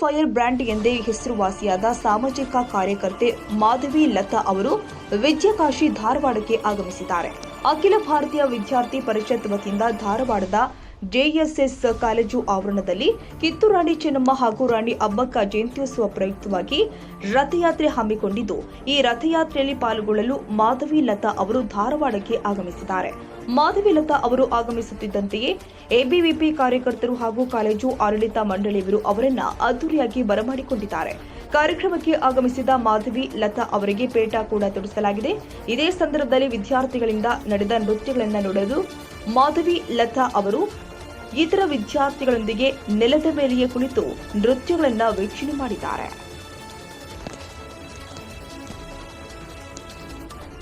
Fire brand ಎಂದೇ ಹೆಸರುವಾಸಿಯಾದ ಸಾಮಾಜಿಕ ಕಾರ್ಯಕರ್ತೆ ಮಾಧವಿ ಲತಾ ಅವರು ವಿದ್ಯಾಕಾಶಿ ಧಾರವಾಡಕ್ಕೆ ಆಗಮಿಸಿದ್ದಾರೆ. ಅಖಿಲ ಭಾರತೀಯ ವಿದ್ಯಾರ್ಥಿ ಪರಿಷತ್ ವತಿಯಿಂದ ಧಾರವಾಡದ ಜೆಎಸ್ಎಸ್ ಕಾಲೇಜು ಆವರಣದಲ್ಲಿ ಕಿತ್ತೂರಾಣಿ ಚೆನ್ನಮ್ಮ ಹಾಗೂ ರಾಣಿ ಅಬ್ಬಕ್ಕ ಜಯಂತ್ಯೋತ್ಸವ ಪ್ರಯುಕ್ತವಾಗಿ ರಥಯಾತ್ರೆ ಹಮ್ಮಿಕೊಂಡಿದ್ದು, ಈ ರಥಯಾತ್ರೆಯಲ್ಲಿ ಪಾಲ್ಗೊಳ್ಳಲು ಮಾಧವಿ ಲತಾ ಅವರು ಧಾರವಾಡಕ್ಕೆ ಆಗಮಿಸಿದ್ದಾರೆ. ಮಾಧವಿ ಲತಾ ಅವರು ಆಗಮಿಸುತ್ತಿದ್ದಂತೆಯೇ ಎಬಿವಿಪಿ ಕಾರ್ಯಕರ್ತರು ಹಾಗೂ ಕಾಲೇಜು ಆಡಳಿತ ಮಂಡಳಿಯವರು ಅವರನ್ನ ಅದ್ದೂರಿಯಾಗಿ ಬರಮಾಡಿಕೊಂಡಿದ್ದಾರೆ. ಕಾರ್ಯಕ್ರಮಕ್ಕೆ ಆಗಮಿಸಿದ ಮಾಧವಿ ಲತಾ ಅವರಿಗೆ ಪೇಟ ಕೂಡ ತೊಡಿಸಲಾಗಿದೆ. ಇದೇ ಸಂದರ್ಭದಲ್ಲಿ ವಿದ್ಯಾರ್ಥಿಗಳಿಂದ ನಡೆದ ನೃತ್ಯಗಳನ್ನು ನೋಡಲು ಮಾಧವಿ ಲತಾ ಅವರು ಇತರ ವಿದ್ಯಾರ್ಥಿಗಳೊಂದಿಗೆ ನೆಲದ ಮೇಲೆಯೇ ಕುಳಿತು ನೃತ್ಯಗಳನ್ನು ವೀಕ್ಷಣೆ ಮಾಡಿದ್ದಾರೆ.